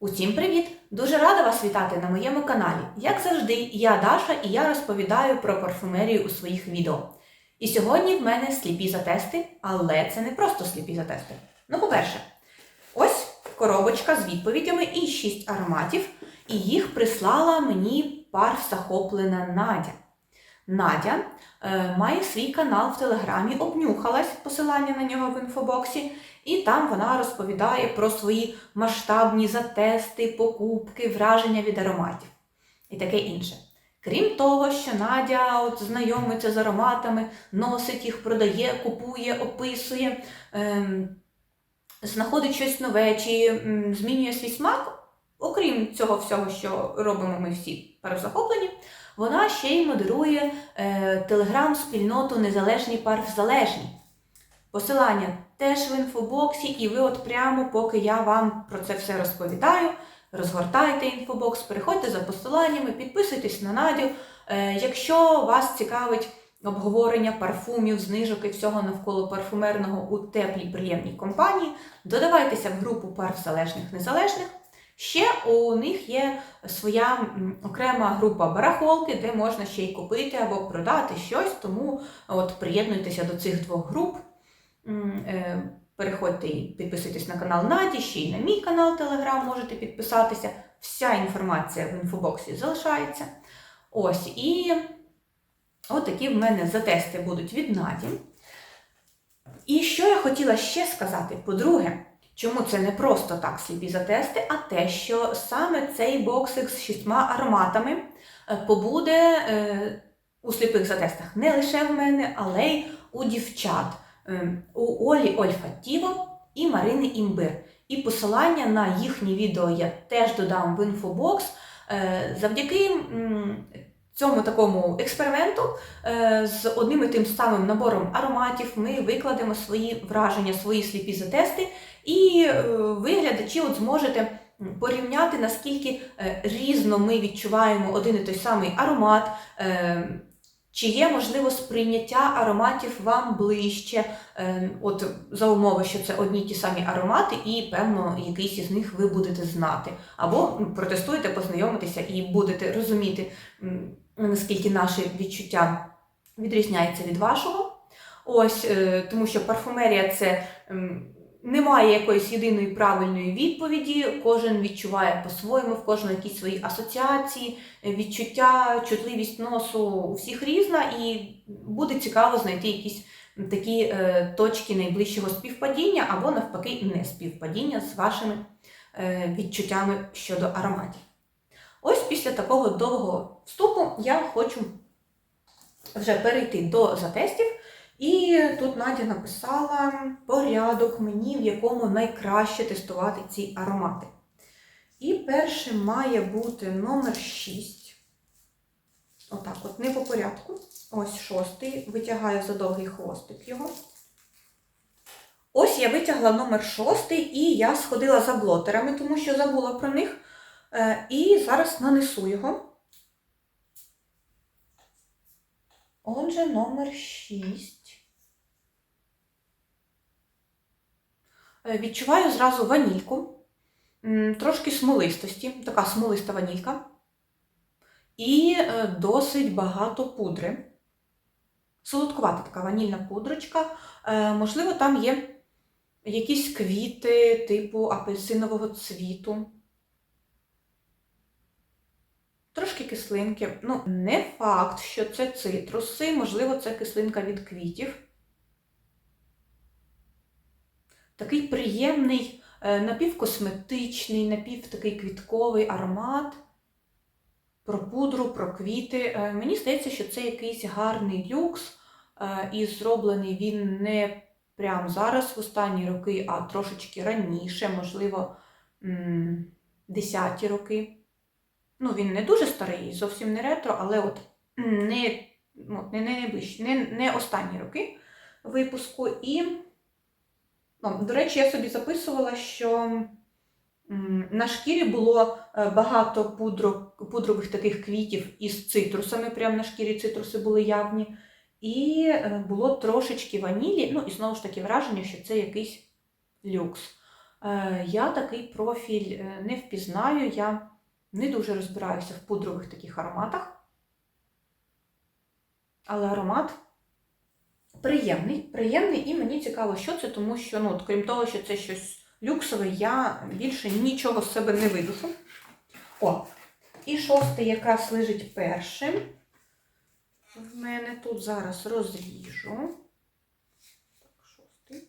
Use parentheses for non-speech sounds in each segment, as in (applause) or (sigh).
Усім привіт! Дуже рада вас вітати на моєму каналі. Як завжди, я Даша і я розповідаю про парфумерію у своїх відео. І сьогодні в мене сліпі затести, але це не просто сліпі затести. Ну, по-перше, ось коробочка з відповідями і 6 ароматів, і їх прислала мені парф захоплена Надя. Надя е, має свій канал в Телеграмі, обнюхалась посилання на нього в інфобоксі, і там вона розповідає про свої масштабні затести, покупки, враження від ароматів і таке інше. Крім того, що Надя от знайомиться з ароматами, носить їх, продає, купує, описує, ем, знаходить щось нове чи м, змінює свій смак. Окрім цього всього, що робимо ми всі перезахоплені, вона ще й модерує е, телеграм-спільноту Незалежні парфзалежні. Посилання теж в інфобоксі, і ви от прямо, поки я вам про це все розповідаю, розгортайте інфобокс, переходьте за посиланнями, підписуйтесь на Надю. Е, якщо вас цікавить обговорення парфумів, знижок і всього навколо парфумерного у теплій приємній компанії, додавайтеся в групу парфзалежних незалежних. Ще у них є своя окрема група барахолки, де можна ще й купити або продати щось, тому от приєднуйтеся до цих двох груп. Е, Переходьте і підписуйтесь на канал Наді, ще й на мій канал Телеграм можете підписатися. Вся інформація в інфобоксі залишається. Ось, і от такі в мене затести будуть від Наді. І що я хотіла ще сказати? По-друге, чому це не просто так сліпі затести, а те, що саме цей боксик з шістьма ароматами е, побуде е, у сліпих затестах не лише в мене, але й у дівчат. Е, у Олі Ольфатіво і Марини Імбир. І посилання на їхні відео я теж додам в інфобокс. Завдяки цьому такому експерименту е, з одним і тим самим набором ароматів ми викладемо свої враження, свої сліпі затести, і е, ви, глядачі, от зможете порівняти, наскільки е, різно ми відчуваємо один і той самий аромат. Чи є можливо сприйняття ароматів вам ближче, е, от за умови, що це одні ті самі аромати, і певно якийсь із них ви будете знати. Або протестуєте, познайомитеся і будете розуміти, наскільки наше відчуття відрізняється від вашого. Ось, е, тому що парфумерія це немає якоїсь єдиної правильної відповіді, кожен відчуває по-своєму, в кожного якісь свої асоціації, відчуття, чутливість носу у всіх різна, і буде цікаво знайти якісь такі е, точки найближчого співпадіння або навпаки не співпадіння з вашими е, відчуттями щодо ароматів. Ось після такого довгого вступу я хочу вже перейти до затестів. І тут Надя написала порядок мені, в якому найкраще тестувати ці аромати. І першим має бути номер 6. Отак, от, не по порядку. Ось шостий. Витягаю за довгий хвостик його. Ось я витягла номер шостий, і я сходила за блотерами, тому що забула про них. Е, І зараз нанесу його. Отже, номер 6. Е, Відчуваю зразу ванільку, трошки смолистості, така смолиста ванілька. І е, досить багато пудри. Солодкувата така ванільна пудрочка. Е, Можливо, там є якісь квіти типу апельсинового цвіту. Трошки кислинки. Ну, не факт, що це цитруси, можливо, це кислинка від квітів. Такий приємний, е, напівкосметичний, напів такий квітковий аромат. Про пудру, про квіти. Е, Мені здається, що це якийсь гарний люкс, е, і зроблений він не прямо зараз, в останні роки, а трошечки раніше, можливо, 10-ті роки. Ну, він не дуже старий, зовсім не ретро, але от не, ну, не, не, не, не останні роки випуску. І, ну, до речі, я собі записувала, що на шкірі було е, багато пудро, пудрових таких квітів із цитрусами, прямо на шкірі цитруси були явні. І е, було трошечки ванілі, ну і знову ж таки враження, що це якийсь люкс. Е, Я такий профіль не впізнаю, я не дуже розбираюся в пудрових таких ароматах. Але аромат приємний, приємний, і мені цікаво, що це, тому що, ну, от, крім того, що це щось люксове, я більше нічого з себе не видушу. О, і шостий якраз лежить першим. В мене тут зараз розріжу. Так, шостий.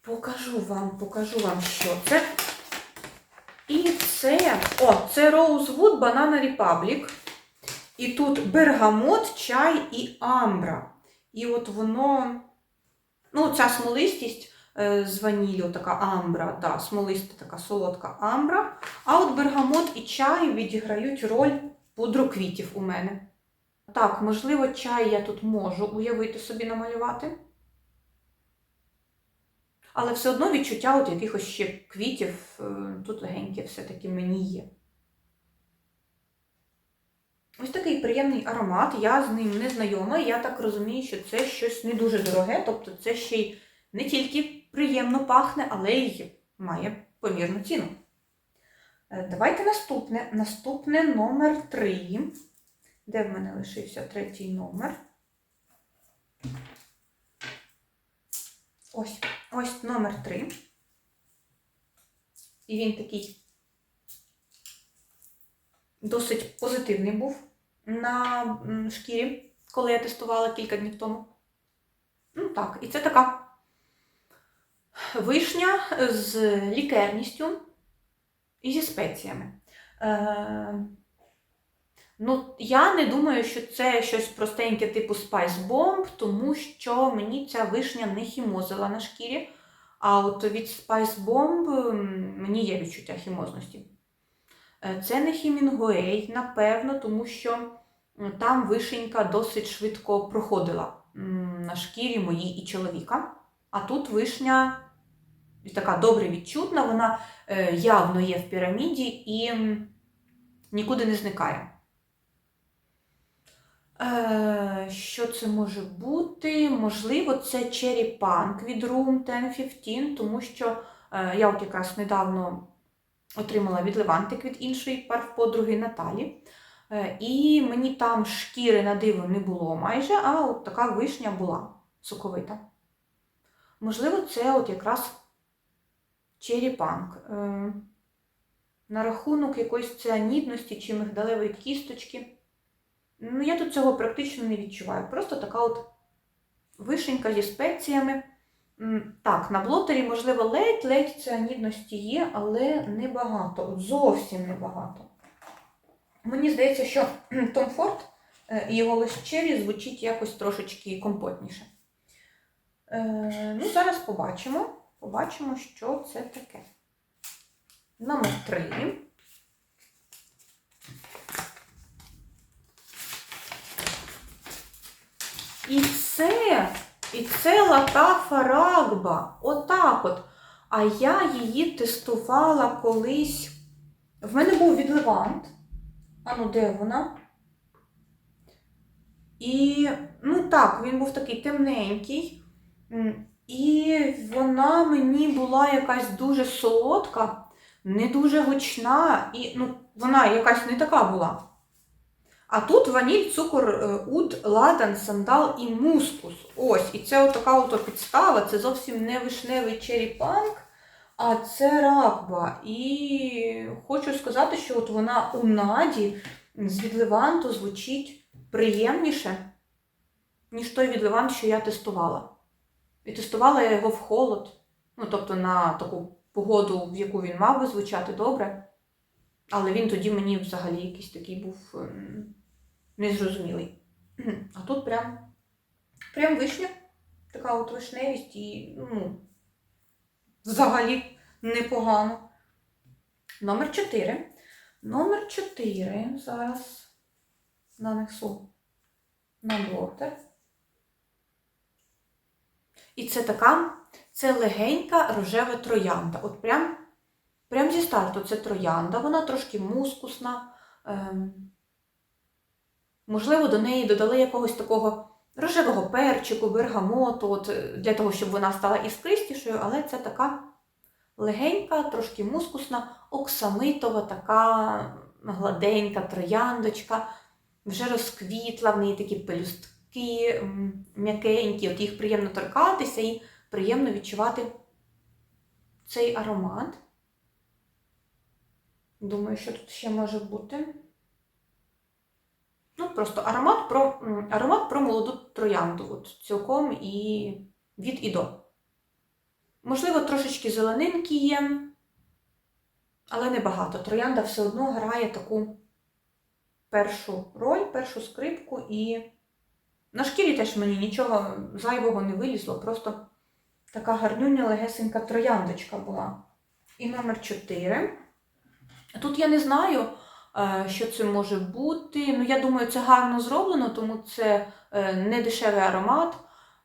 Покажу вам, покажу вам, що це. І це, о, це Rosewood Banana Republic. І тут бергамот, чай і амбра. І от воно, ну, ця смолистість е, з ваніллю, така амбра, да, смолиста така солодка амбра. А от бергамот і чай відіграють роль пудроквітів у мене. Так, можливо, чай я тут можу уявити собі намалювати. Але все одно відчуття от якихось ще квітів е, тут легеньке все-таки мені є. Ось такий приємний аромат, я з ним не знайома, я так розумію, що це щось не дуже дороге, тобто це ще й не тільки приємно пахне, але й має помірну ціну. Е, Давайте наступне. Наступне номер 3. Де в мене лишився третій номер? Ось, ось номер 3. І він такий досить позитивний був на шкірі, коли я тестувала кілька днів тому. Ну так, і це така вишня з лікерністю і зі спеціями. Е, ну, я не думаю, що це щось простеньке типу Spice Bomb, тому що мені ця вишня не хімозила на шкірі. А от від Spice Bomb мені є відчуття хімозності. Е, Це не Хімінгуей, напевно, тому що там вишенька досить швидко проходила на шкірі моїй і чоловіка. А тут вишня така добре відчутна, вона е, явно є в піраміді і нікуди не зникає. Е, Що це може бути? Можливо, це Punk від Room 1015, тому що е, я от якраз недавно отримала від Левантик від іншої парфподруги Наталі. Е, І мені там шкіри на диво не було майже, а от така вишня була соковита. Можливо, це от якраз Е, На рахунок якоїсь ціанідності чи мигдалевої кісточки. Ну, я тут цього практично не відчуваю. Просто така от вишенька зі спеціями. Так, на блотері, можливо, ледь-ледь ціанідності є, але небагато. Зовсім небагато. Мені здається, що (clears throat) Том Форд е, і його Лес Черрі звучить якось трошечки компотніше. Е, ну, зараз побачимо. Побачимо, що це таке. Номер 3. І це, і це латафа рагба. Отак от. А я її тестувала колись. В мене був від Левант. А ну де вона? І, ну так, він був такий темненький. І вона мені була якась дуже солодка, не дуже гучна, і ну, вона якась не така була. А тут ваніль, цукор, е, уд, ладан, сандал і мускус. Ось, і це така от підстава, це зовсім не вишневий черіпанк, а це ракба. І хочу сказати, що от вона у наді з відливанту звучить приємніше, ніж той відливант, що я тестувала. І тестувала я його в холод, ну тобто на таку погоду, в яку він мав би звучати добре. Але він тоді мені взагалі якийсь такий був ем, незрозумілий. (clears throat) А тут прям, прям вишня, така от вишневість і ну, взагалі непогано. Номер 4. Номер 4. Зараз нанесу на блотер. І це така, це легенька рожева троянда. От прям, прям зі старту це троянда, вона трошки мускусна. Ем, можливо, до неї додали якогось такого рожевого перчику, бергамоту, от, е, для того, щоб вона стала іскристішою, але це така легенька, трошки мускусна, оксамитова, така гладенька трояндочка, вже розквітла, в неї такі пелюстки м'якенькі, от їх приємно торкатися і приємно відчувати цей аромат. Думаю, що тут ще може бути. Ну, просто аромат про, аромат про молоду троянду. От, цілком і від і до. Можливо, трошечки зеленинки є, але небагато. Троянда все одно грає таку першу роль, першу скрипку, і на шкірі теж мені нічого зайвого не вилізло, просто така гарнюня легесенька трояндочка була. І номер 4. Тут я не знаю, що це може бути. Ну, я думаю, це гарно зроблено, тому це е, не дешевий аромат.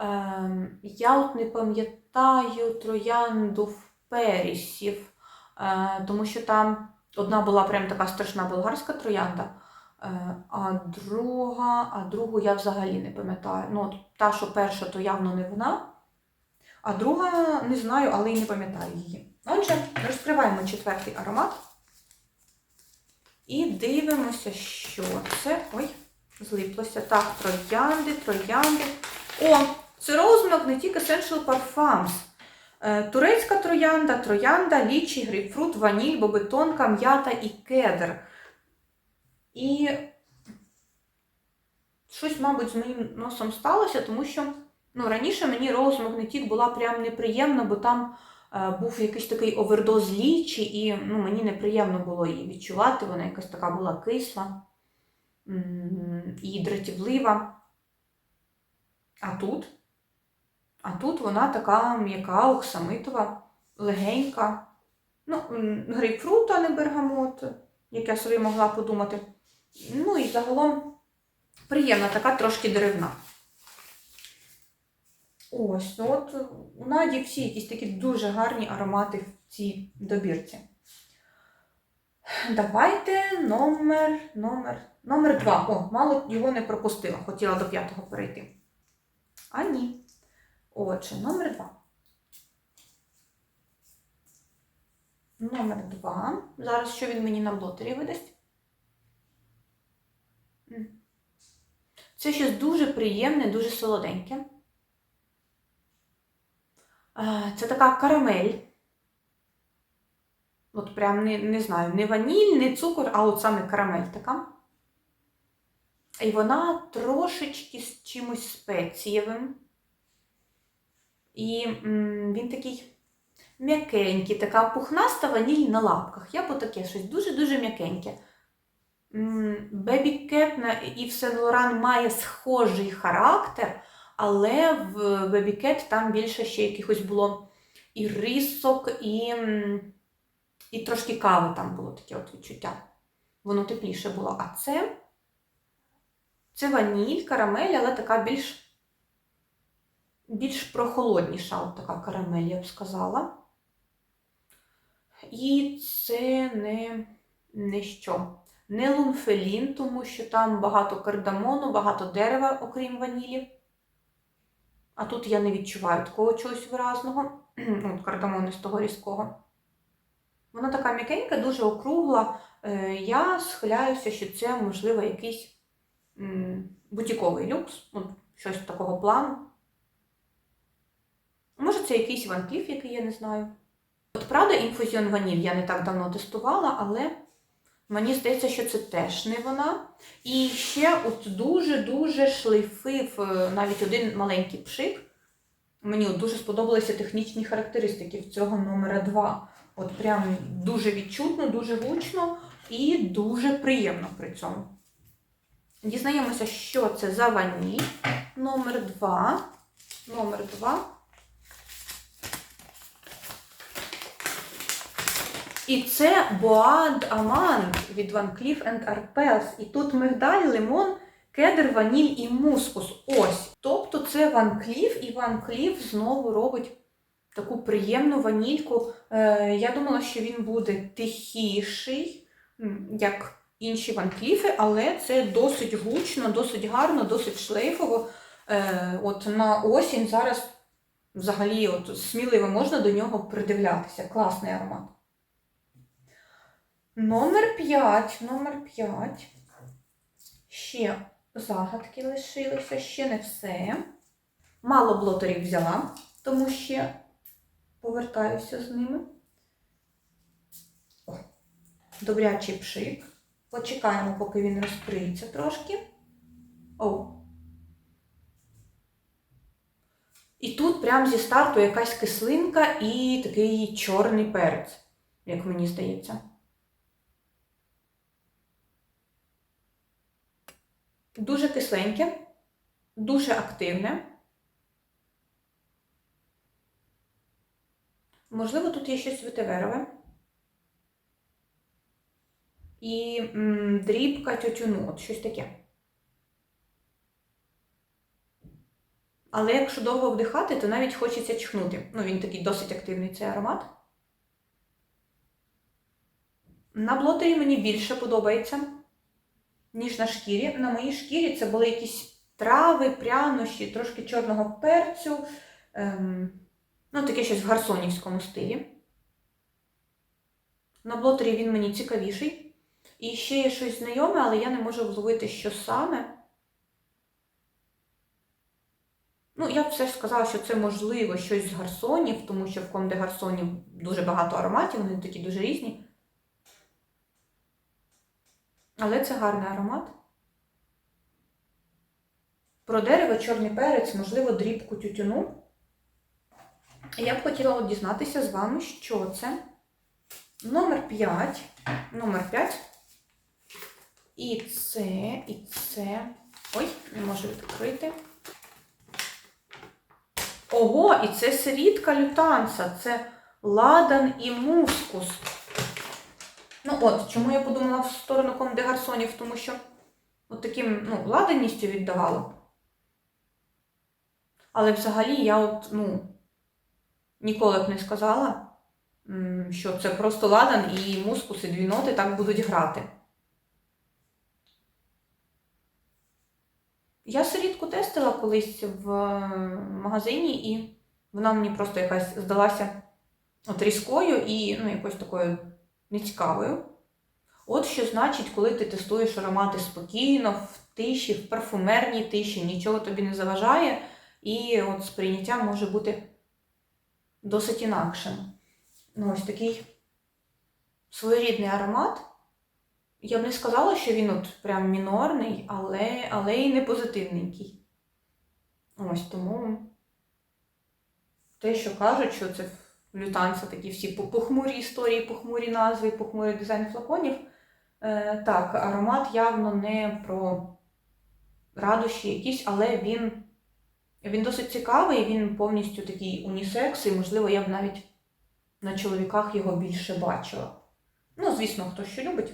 Е, Я от не пам'ятаю троянду в перісів, е, тому що там одна була прям така страшна болгарська троянда, е, а друга, а другу я взагалі не пам'ятаю. Ну, та, що перша, то явно не вона, а друга не знаю, але й не пам'ятаю її. Отже, розкриваємо четвертий аромат. І дивимося, що це. Ой, злиплося. Так, троянди, троянди. О, це Rose Magnetic Essential Parfums. Е, Турецька троянда, троянда, лічі, грейпфрут, ваніль, бобетонка, м'ята і кедр. І щось, мабуть, з моїм носом сталося, тому що ну, раніше мені Magnetic була прям неприємна, бо там був якийсь такий овердоз лічі, і ну, мені неприємно було її відчувати. Вона якась така була кисла і дратівлива. А тут? А тут вона така м'яка, оксамитова, легенька. Ну, грейпфрут, а не бергамот, як я собі могла подумати. Ну і загалом приємна, така трошки деревна. Ось, ну от у Наді всі якісь такі дуже гарні аромати в цій добірці. Давайте номер, номер, номер два. О, мало його не пропустила, хотіла до п'ятого перейти. А ні. Отже, номер два. Номер два. Зараз що він мені на блотері видасть? Це щось дуже приємне, дуже солоденьке. Це така карамель. От прям не, не знаю, не ваніль, не цукор, а от саме карамель така. І вона трошечки з чимось спецієвим. І м, він такий м'якенький, така пухнаста ваніль на лапках. Я б таке щось дуже-дуже м'якеньке. Бебі Кет Ів Сен Лоран має схожий характер, але в Бебі Кет там більше ще якихось було і рисок, і, і трошки кави там було таке от відчуття. Воно тепліше було. А це, це ваніль, карамель, але така більш більш прохолодніша от така карамель, я б сказала. І це не, не що. Не лунфелін, тому що там багато кардамону, багато дерева, окрім ванілі. А тут я не відчуваю такого чогось виразного. (clears throat) От кардамону з того різкого. Вона така м'якенька, дуже округла. Е, Я схиляюся, що це, можливо, якийсь бутіковий люкс, от щось такого плану. Може, це якийсь Ван Кліф, який я не знаю. От правда, інфузіон ваніль я не так давно тестувала, але мені здається, що це теж не вона. І ще от дуже-дуже шлейфив е, навіть один маленький пшик. Мені дуже сподобалися технічні характеристики в цього номера 2. От прям дуже відчутно, дуже гучно і дуже приємно при цьому. Дізнаємося, що це за ваніль. Номер 2. Номер 2. І це Боад Амант від Van Cleef Arpels. І тут мигдаль, лимон, кедр, ваніль і мускус. Ось. Тобто це Van Cleef, і Van Cleef знову робить таку приємну ванільку. Е, я думала, що він буде тихіший, як інші Van Cleef, але це досить гучно, досить гарно, досить шлейфово. Е, от на осінь зараз взагалі от, сміливо можна до нього придивлятися. Класний аромат. Номер 5. Номер 5. Ще загадки лишилися, ще не все. Мало блотерів взяла, тому ще повертаюся з ними. Добрячий пшик. Почекаємо, поки він розкриється трошки. О. І тут прямо зі старту якась кислинка і такий чорний перець, як мені здається. Дуже кисленьке, дуже активне. Можливо, тут є щось ветиверове. І м, дрібка тютюну, от щось таке. Але якщо довго вдихати, то навіть хочеться чхнути. Ну, він такий досить активний цей аромат. На блотері мені більше подобається, ніж на шкірі. На моїй шкірі це були якісь трави, прянощі, трошки чорного перцю. Ем, ну, таке щось в гарсонівському стилі. На блотері він мені цікавіший. І ще є щось знайоме, але я не можу вловити, що саме. Ну, я б все ж сказала, що це можливо щось з гарсонів, тому що в комде гарсонів дуже багато ароматів, вони такі дуже різні. Але це гарний аромат. Про дерево, чорний перець, можливо, дрібку тютюну. Я б хотіла от дізнатися з вами, що це. Номер 5. Номер 5. І це, і це. Ой, не можу відкрити. Ого, і це сирітка лютанса, це ладан і мускус. Ну от, чому я подумала в сторону комде гарсонів, тому що от таким, ну, ладаністю віддавало. Але взагалі я от, ну, ніколи б не сказала, що це просто ладан і мускус, і дві ноти так будуть грати. Я сирітку тестила колись в магазині, і вона мені просто якась здалася от різкою і ну, якось такою нецікавою. От що значить, коли ти тестуєш аромати спокійно, в тиші, в парфумерній тиші, нічого тобі не заважає, і от сприйняття може бути досить інакшим. Ну, ось такий своєрідний аромат. Я б не сказала, що він от прям мінорний, але, але і не позитивненький. Ось тому те, що кажуть, що це в лютанця такі всі похмурі історії, похмурі назви, похмурий дизайн флаконів. Е, так, аромат явно не про радощі якісь, але він, він досить цікавий, він повністю такий унісекс, і, можливо, я б навіть на чоловіках його більше бачила. Ну, звісно, хто що любить.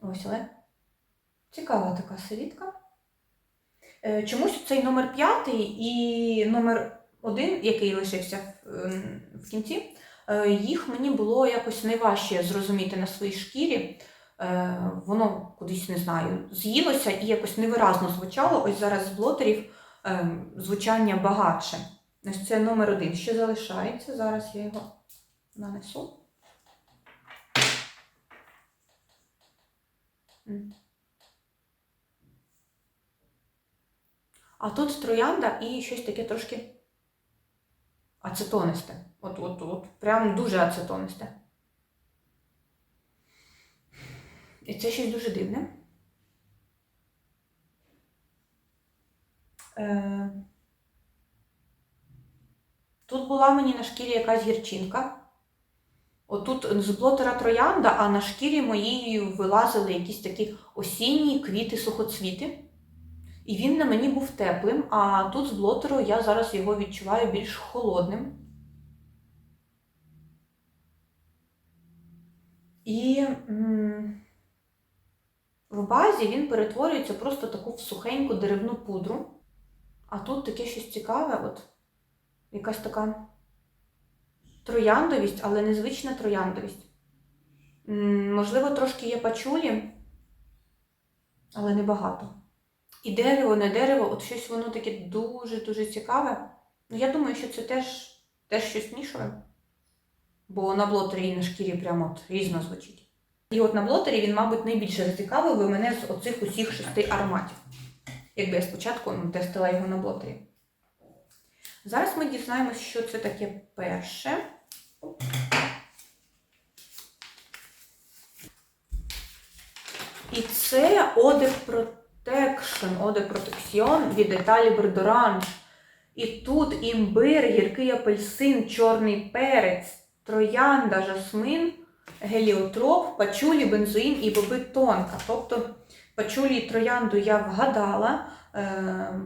Ось, але цікава така сирітка. Е, Чомусь цей номер п'ятий і номер один, який лишився в, ем, кінці, е, їх мені було якось найважче зрозуміти на своїй шкірі. Е, Воно кудись не знаю, з'їлося і якось невиразно звучало. Ось зараз з блотерів е, звучання багатше. Ось це номер один. Ще залишається. Зараз я його нанесу. А тут троянда і щось таке трошки ацетонисте. От, от, от, прям дуже ацетонисте. І це щось дуже дивне. Е, Тут була мені на шкірі якась гірчинка. Отут з блотера троянда, а на шкірі моїй вилазили якісь такі осінні квіти сухоцвіти. І він на мені був теплим, а тут з блотеру я зараз його відчуваю більш холодним. І в базі він перетворюється просто таку в сухеньку деревну пудру. А тут таке щось цікаве, от якась така трояндовість, але незвична трояндовість. Можливо, трошки є пачулі, але небагато. І дерево, не дерево, от щось воно таке дуже-дуже цікаве. Ну, я думаю, що це теж, теж щось нішове. Бо на блотері і на шкірі прямо от різно звучить. І от на блотері він, мабуть, найбільше зацікавив мене з оцих усіх шести ароматів. Якби я спочатку ну, тестила його на блотері. Зараз ми дізнаємося, що це таке перше. І це Eau Protection, de Protection від Etali D'Orange. І тут імбир, гіркий апельсин, чорний перець, троянда, жасмин, геліотроп, пачулі, бензоїн і боби тонка. Тобто пачулі і троянду я вгадала, е,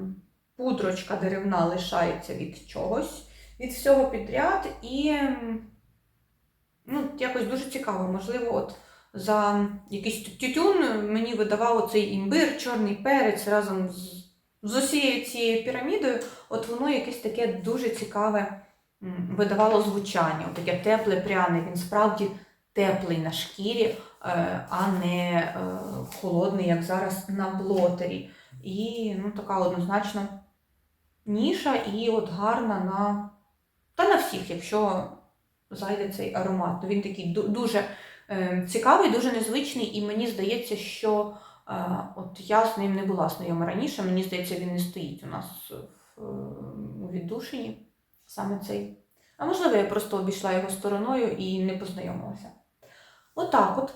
пудрочка деревна лишається від чогось, від всього підряд. І ну, якось дуже цікаво, можливо, от за якийсь тютюн мені видавав оцей імбир, чорний перець разом з, з усією цією пірамідою. От воно якесь таке дуже цікаве видавало звучання, от таке тепле, пряне. Він справді теплий на шкірі, е, а не е, холодний, як зараз на блотері. І ну, така однозначно ніша і от гарна на та на всіх, якщо зайде цей аромат. Ну, він такий дуже цікавий, дуже незвичний, і мені здається, що е, от я з ним не була знайома раніше. Мені здається, він не стоїть у нас у віддушині, саме цей. А можливо, я просто обійшла його стороною і не познайомилася. Отак от.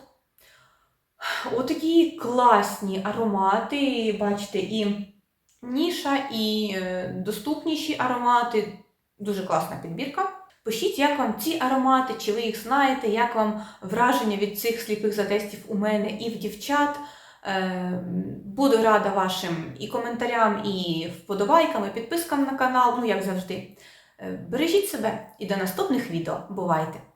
Отакі класні аромати, бачите, і ніша, і е, доступніші аромати. Дуже класна підбірка. Пишіть, як вам ці аромати, чи ви їх знаєте, як вам враження від цих сліпих затестів у мене і в дівчат. Е, Буду рада вашим і коментарям, і вподобайкам, і підпискам на канал, ну як завжди. Е, Бережіть себе і до наступних відео. Бувайте!